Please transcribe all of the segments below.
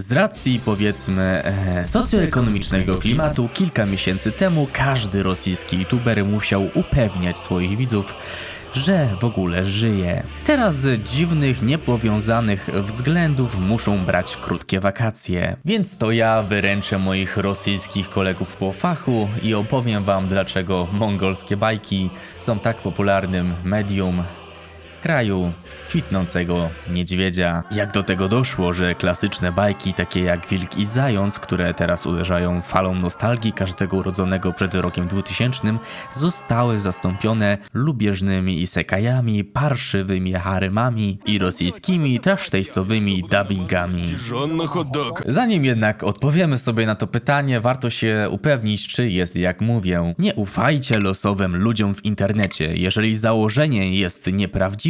Z racji powiedzmy e, socjoekonomicznego klimatu, kilka miesięcy temu każdy rosyjski youtuber musiał upewniać swoich widzów, że w ogóle żyje. Teraz z dziwnych, niepowiązanych względów muszą brać krótkie wakacje. Więc to ja wyręczę moich rosyjskich kolegów po fachu i opowiem wam dlaczego mongolskie bajki są tak popularnym medium kraju kwitnącego niedźwiedzia. Jak do tego doszło, że klasyczne bajki takie jak Wilk i Zając, które teraz uderzają falą nostalgii każdego urodzonego przed rokiem 2000, zostały zastąpione lubieżnymi isekajami, parszywymi haremami i rosyjskimi trash-taste'owymi dubbingami. Zanim jednak odpowiemy sobie na to pytanie, warto się upewnić, czy jest jak mówię. Nie ufajcie losowym ludziom w internecie. Jeżeli założenie jest nieprawdziwe,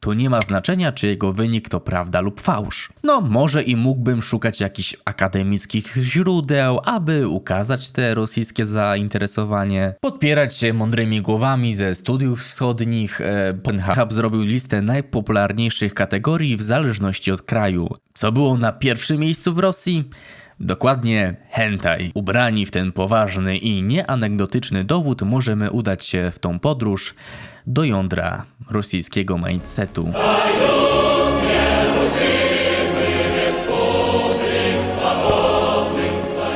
to nie ma znaczenia, czy jego wynik to prawda lub fałsz. No, może i mógłbym szukać jakichś akademickich źródeł, aby ukazać te rosyjskie zainteresowanie, podpierać się mądrymi głowami ze studiów wschodnich. E, Pornhub zrobił listę najpopularniejszych kategorii w zależności od kraju. Co było na pierwszym miejscu w Rosji? Dokładnie hentai. Ubrani w ten poważny i nieanegdotyczny dowód możemy udać się w tą podróż do jądra rosyjskiego mindsetu.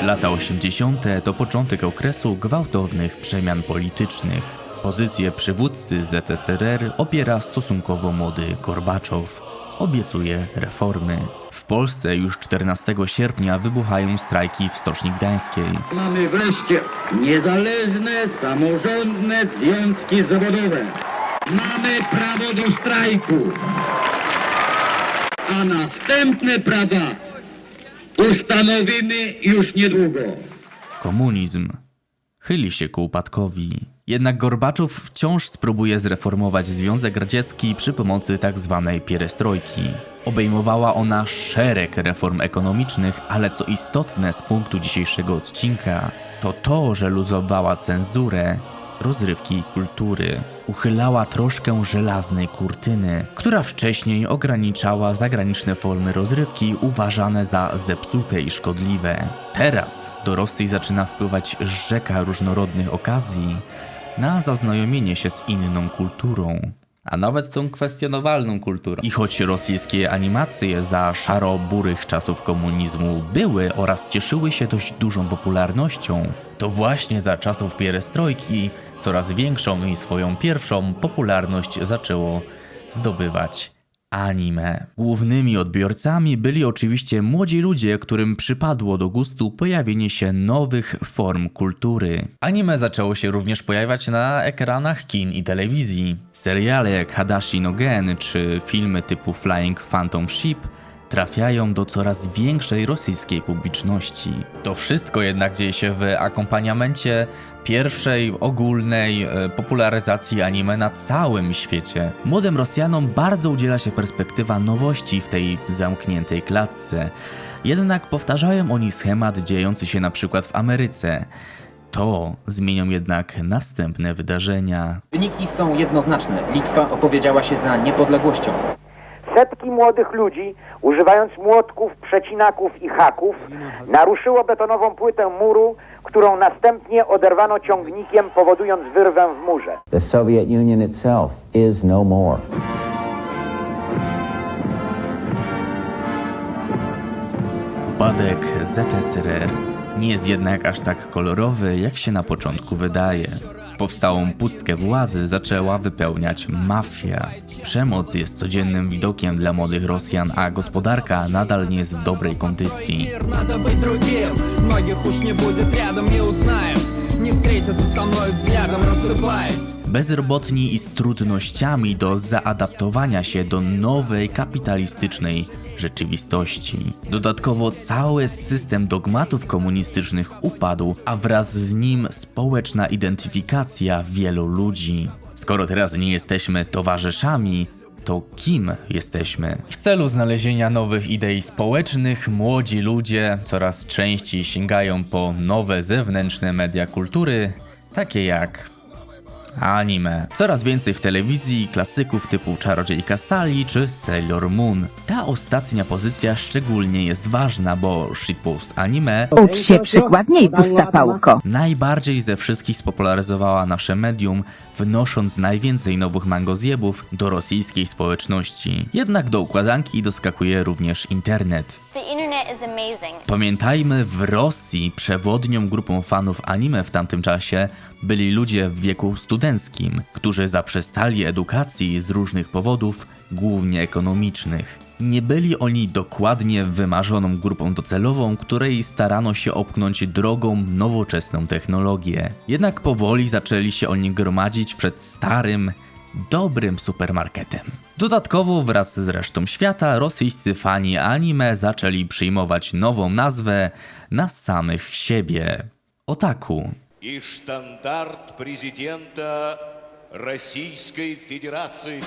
Lata 80. to początek okresu gwałtownych przemian politycznych. Pozycję przywódcy ZSRR opiera stosunkowo młody Gorbaczow. Obiecuje reformy. W Polsce już 14 sierpnia wybuchają strajki w Stoczni Gdańskiej. Mamy wreszcie niezależne, samorządne związki zawodowe. Mamy prawo do strajku. A następne prawa ustanowimy już niedługo. Komunizm chyli się ku upadkowi. Jednak Gorbaczow wciąż spróbuje zreformować Związek Radziecki przy pomocy tzw. pierestrojki. Obejmowała ona szereg reform ekonomicznych, ale co istotne z punktu dzisiejszego odcinka, to to, że luzowała cenzurę rozrywki i kultury. Uchylała troszkę żelaznej kurtyny, która wcześniej ograniczała zagraniczne formy rozrywki uważane za zepsute i szkodliwe. Teraz do Rosji zaczyna wpływać rzeka różnorodnych okazji na zaznajomienie się z inną kulturą. A nawet tą kwestionowalną kulturą. I choć rosyjskie animacje za szaro-burych czasów komunizmu były oraz cieszyły się dość dużą popularnością, to właśnie za czasów pierestrojki coraz większą i swoją pierwszą popularność zaczęło zdobywać anime. Głównymi odbiorcami byli oczywiście młodzi ludzie, którym przypadło do gustu pojawienie się nowych form kultury. Anime zaczęło się również pojawiać na ekranach kin i telewizji. Seriale jak Hadashi no Gen czy filmy typu Flying Phantom Ship trafiają do coraz większej rosyjskiej publiczności. To wszystko jednak dzieje się w akompaniamencie pierwszej ogólnej e, popularyzacji anime na całym świecie. Młodym Rosjanom bardzo udziela się perspektywa nowości w tej zamkniętej klatce. Jednak powtarzają oni schemat dziejący się na przykład w Ameryce. To zmienią jednak następne wydarzenia. Wyniki są jednoznaczne. Litwa opowiedziała się za niepodległością. Setki młodych ludzi, używając młotków, przecinaków i haków, naruszyło betonową płytę muru, którą następnie oderwano ciągnikiem, powodując wyrwę w murze. The Soviet Union itself is no more. Upadek ZSRR nie jest jednak aż tak kolorowy, jak się na początku wydaje. Powstałą pustkę władzy zaczęła wypełniać mafia. Przemoc jest codziennym widokiem dla młodych Rosjan, a gospodarka nadal nie jest w dobrej kondycji. Надо быть другим Многих уж не будет рядом, не узнаем Не встретятся со мной взглядом, рассыпаясь Bezrobotni i z trudnościami do zaadaptowania się do nowej kapitalistycznej rzeczywistości. Dodatkowo cały system dogmatów komunistycznych upadł, a wraz z nim społeczna identyfikacja wielu ludzi. Skoro teraz nie jesteśmy towarzyszami, to kim jesteśmy? W celu znalezienia nowych idei społecznych, młodzi ludzie coraz częściej sięgają po nowe zewnętrzne media kultury, takie jak Anime. Coraz więcej w telewizji klasyków typu Czarodziejka Sally czy Sailor Moon. Ta ostatnia pozycja szczególnie jest ważna, bo shitpost anime Ucz się przykładniej, pusta pałko. najbardziej ze wszystkich spopularyzowała nasze medium, wnosząc najwięcej nowych mangozjebów do rosyjskiej społeczności. Jednak do układanki doskakuje również internet. The internet. Pamiętajmy, w Rosji przewodnią grupą fanów anime w tamtym czasie byli ludzie w wieku studenckim, którzy zaprzestali edukacji z różnych powodów, głównie ekonomicznych. Nie byli oni dokładnie wymarzoną grupą docelową, której starano się opchnąć drogą nowoczesną technologię. Jednak powoli zaczęli się oni gromadzić przed starym, dobrym supermarketem. Dodatkowo wraz z resztą świata rosyjscy fani anime zaczęli przyjmować nową nazwę na samych siebie otaku. I sztandart prezydenta Rosyjskiej Federacji.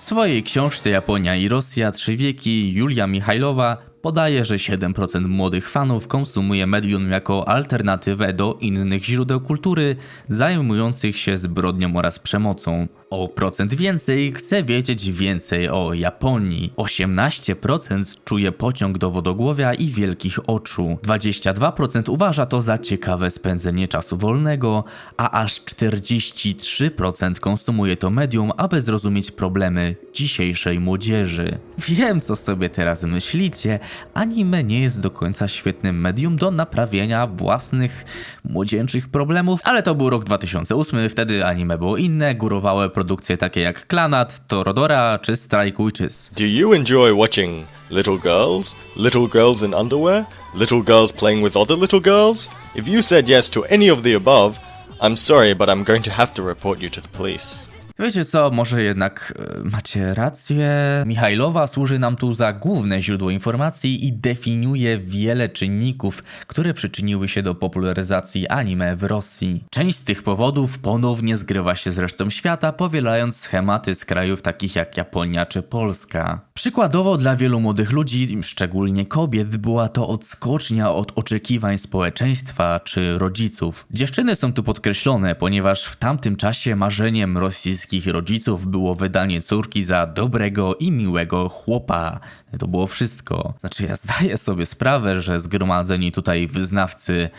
W swojej książce Japonia i Rosja trzy wieki Julia Michajlowa podaje, że 7% młodych fanów konsumuje medium jako alternatywę do innych źródeł kultury zajmujących się zbrodnią oraz przemocą. O procent więcej chce wiedzieć więcej o Japonii. 18% czuje pociąg do wodogłowia i wielkich oczu. 22% uważa to za ciekawe spędzenie czasu wolnego, a aż 43% konsumuje to medium, aby zrozumieć problemy dzisiejszej młodzieży. Wiem, co sobie teraz myślicie. Anime nie jest do końca świetnym medium do naprawienia własnych młodzieńczych problemów, ale to był rok 2008, wtedy anime było inne, górowały produkcje takie jak Klanat, Torodora czy Strike Witches. Do you enjoy watching little girls, little girls in underwear, little girls playing with other little girls? If you said yes to any of the above, I'm sorry, but I'm going to have to report you to the police. Wiecie co, może jednak e, macie rację. Michajlowa służy nam tu za główne źródło informacji i definiuje wiele czynników, które przyczyniły się do popularyzacji anime w Rosji. Część z tych powodów ponownie zgrywa się z resztą świata, powielając schematy z krajów takich jak Japonia czy Polska. Przykładowo dla wielu młodych ludzi, szczególnie kobiet, była to odskocznia od oczekiwań społeczeństwa czy rodziców. Dziewczyny są tu podkreślone, ponieważ w tamtym czasie marzeniem rosyjskich rodziców było wydanie córki za dobrego i miłego chłopa. To było wszystko. Znaczy, ja zdaję sobie sprawę, że zgromadzeni tutaj wyznawcy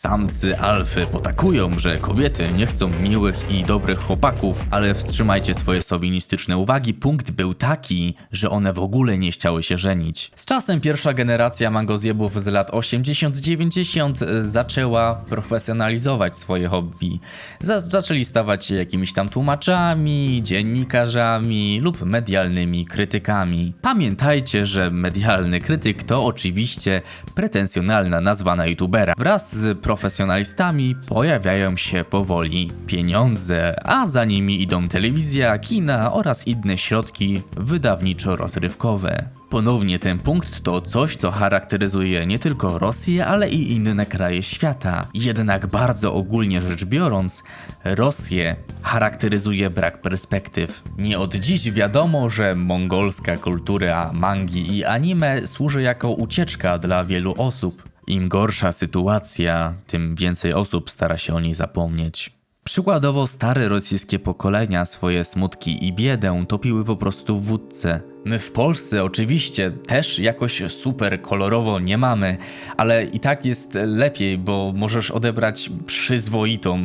Samcy alfy potakują, że kobiety nie chcą miłych i dobrych chłopaków, ale wstrzymajcie swoje sowinistyczne uwagi. Punkt był taki, że one w ogóle nie chciały się żenić. Z czasem pierwsza generacja mangozjebów z lat 80-90 zaczęła profesjonalizować swoje hobby. Za zaczęli stawać się jakimiś tam tłumaczami, dziennikarzami lub medialnymi krytykami. Pamiętajcie, że medialny krytyk to oczywiście pretensjonalna nazwa na youtubera. Wraz z profesjonalistami pojawiają się powoli pieniądze, a za nimi idą telewizja, kina oraz inne środki wydawniczo-rozrywkowe. Ponownie ten punkt to coś, co charakteryzuje nie tylko Rosję, ale i inne kraje świata. Jednak bardzo ogólnie rzecz biorąc, Rosję charakteryzuje brak perspektyw. Nie od dziś wiadomo, że mongolska kultura mangi i anime służy jako ucieczka dla wielu osób. Im gorsza sytuacja, tym więcej osób stara się o niej zapomnieć. Przykładowo stare rosyjskie pokolenia swoje smutki i biedę topiły po prostu w wódce. My w Polsce oczywiście też jakoś super kolorowo nie mamy, ale i tak jest lepiej, bo możesz odebrać przyzwoitą,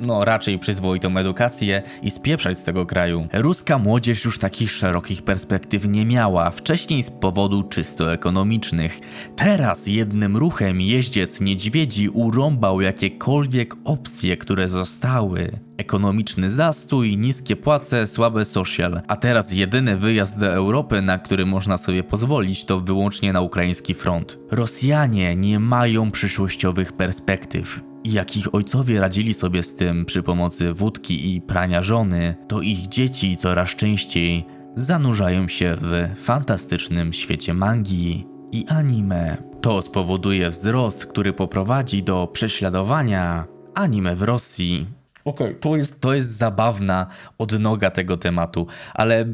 no raczej przyzwoitą edukację i spieprzać z tego kraju. Ruska młodzież już takich szerokich perspektyw nie miała, wcześniej z powodu czysto ekonomicznych. Teraz jednym ruchem jeździec niedźwiedzi urąbał jakiekolwiek opcje, które zostały. Ekonomiczny zastój, niskie płace, słabe social. A teraz jedyny wyjazd do Europy, na który można sobie pozwolić, to wyłącznie na ukraiński front. Rosjanie nie mają przyszłościowych perspektyw. Jak ich ojcowie radzili sobie z tym przy pomocy wódki i prania żony, to ich dzieci coraz częściej zanurzają się w fantastycznym świecie magii i anime. To spowoduje wzrost, który poprowadzi do prześladowania anime w Rosji. Okej, to, jest, to jest zabawna odnoga tego tematu, ale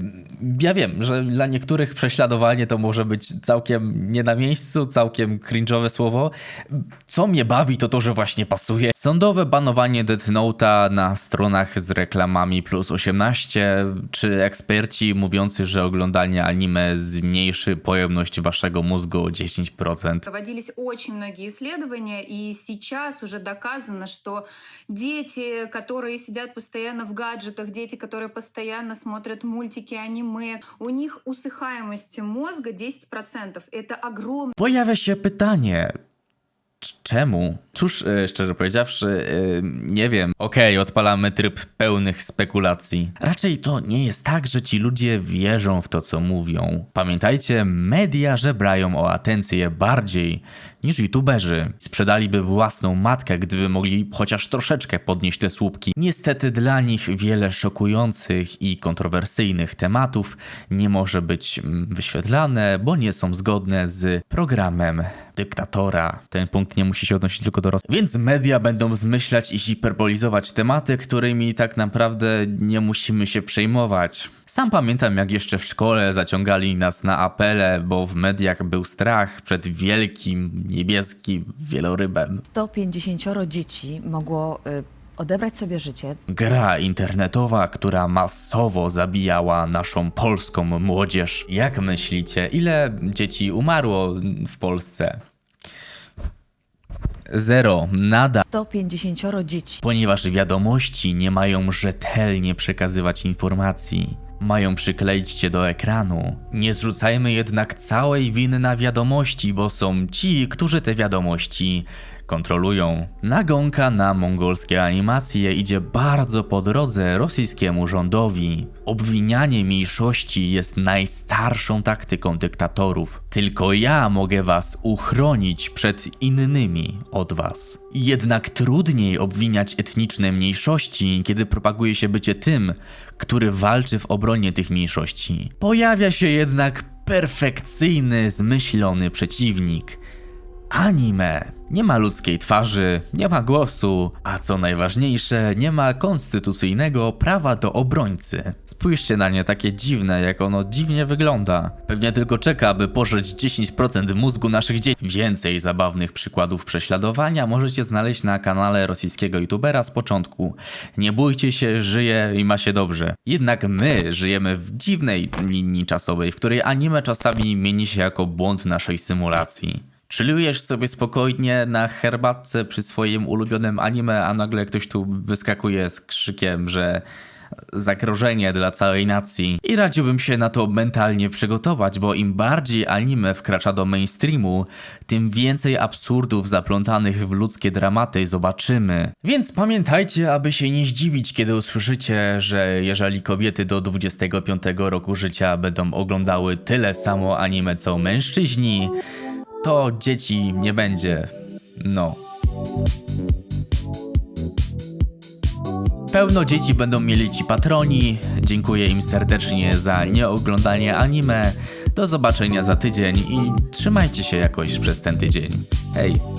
ja wiem, że dla niektórych prześladowanie to może być całkiem nie na miejscu, całkiem cringe'owe słowo. Co mnie bawi, to to, że właśnie pasuje. Sądowe banowanie Death Note'a na stronach z reklamami plus 18, czy eksperci mówiący, że oglądanie anime zmniejszy pojemność waszego mózgu o 10%. Проводились очень многие исследования, и сейчас уже доказано, что дети, которые сидят постоянно в гаджетах, дети, которые постоянно смотрят mультики, аниме, у них усыхаемость мозга 10%. Это огромный Pojawia się. Czemu? Cóż, e, szczerze powiedziawszy, e, nie wiem. Okej, odpalamy tryb pełnych spekulacji. Raczej to nie jest tak, że ci ludzie wierzą w to, co mówią. Pamiętajcie, media żebrają o atencję bardziej niż youtuberzy. Sprzedaliby własną matkę, gdyby mogli chociaż troszeczkę podnieść te słupki. Niestety dla nich wiele szokujących i kontrowersyjnych tematów nie może być mm, wyświetlane, bo nie są zgodne z programem dyktatora. Ten punkt nie musi się odnosić tylko do Rosji. Więc media będą zmyślać i hiperbolizować tematy, którymi tak naprawdę nie musimy się przejmować. Sam pamiętam, jak jeszcze w szkole zaciągali nas na apele, bo w mediach był strach przed wielkim, niebieskim wielorybem. 150 dzieci mogło y, odebrać sobie życie. Gra internetowa, która masowo zabijała naszą polską młodzież. Jak myślicie, ile dzieci umarło w Polsce? Zero, nada. 150 dzieci. Ponieważ wiadomości nie mają rzetelnie przekazywać informacji. Mają przykleić cię do ekranu. Nie zrzucajmy jednak całej winy na wiadomości, bo są ci, którzy te wiadomości kontrolują. Nagonka na mongolskie animacje idzie bardzo po drodze rosyjskiemu rządowi. Obwinianie mniejszości jest najstarszą taktyką dyktatorów. Tylko ja mogę was uchronić przed innymi od was. Jednak trudniej obwiniać etniczne mniejszości, kiedy propaguje się bycie tym, który walczy w obronie tych mniejszości. Pojawia się jednak perfekcyjny, zmyślony przeciwnik. Anime. Nie ma ludzkiej twarzy, nie ma głosu, a co najważniejsze, nie ma konstytucyjnego prawa do obrońcy. Spójrzcie na nie takie dziwne, jak ono dziwnie wygląda. Pewnie tylko czeka, aby pożreć 10% mózgu naszych dzieci. Więcej zabawnych przykładów prześladowania możecie znaleźć na kanale rosyjskiego youtubera z początku. Nie bójcie się, żyje i ma się dobrze. Jednak my żyjemy w dziwnej linii czasowej, w której anime czasami mieni się jako błąd naszej symulacji. Chillujesz sobie spokojnie na herbatce przy swoim ulubionym anime, a nagle ktoś tu wyskakuje z krzykiem, że zagrożenie dla całej nacji. I radziłbym się na to mentalnie przygotować, bo im bardziej anime wkracza do mainstreamu, tym więcej absurdów zaplątanych w ludzkie dramaty zobaczymy. Więc pamiętajcie, aby się nie zdziwić, kiedy usłyszycie, że jeżeli kobiety do 25 roku życia będą oglądały tyle samo anime co mężczyźni, to dzieci nie będzie. No. Pełno dzieci będą mieli ci patroni. Dziękuję im serdecznie za nieoglądanie anime. Do zobaczenia za tydzień i trzymajcie się jakoś przez ten tydzień. Hej!